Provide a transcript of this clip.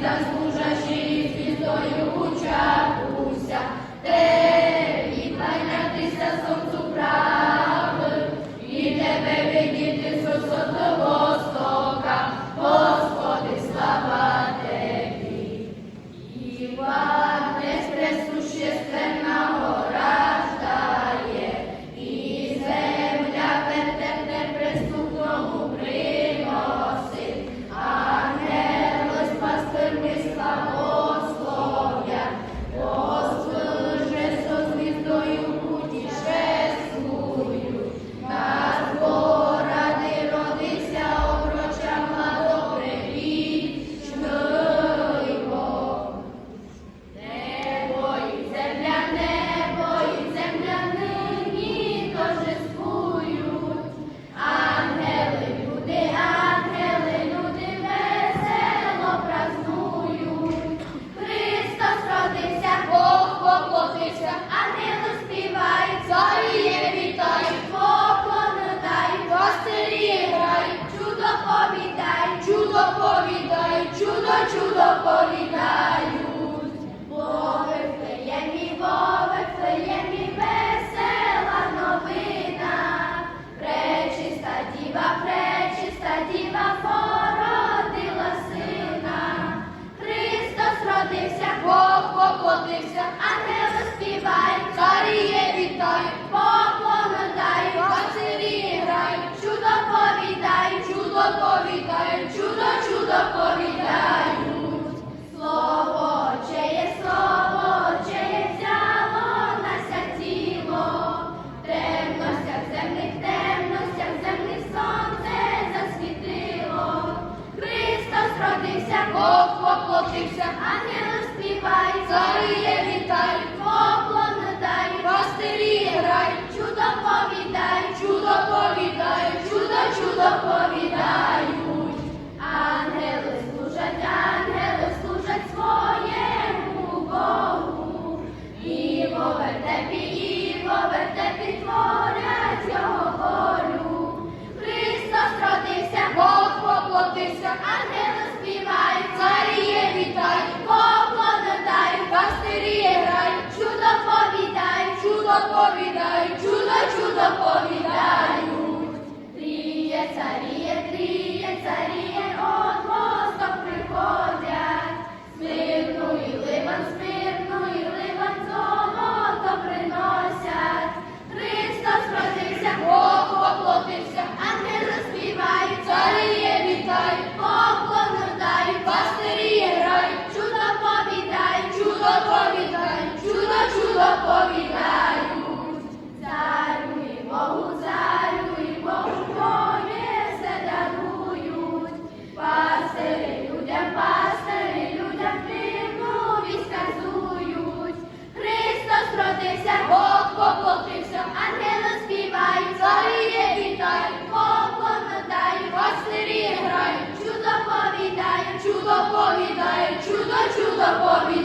does Бог поплатився, ангели співають, царі вітають, попланетають, пастирі грай, чудо повідають, чудо повідають, чудо, чудо повідають. Ангели служать, ангели служать своєму Богу. І поведе, і поведе. Пастирі грають, чудо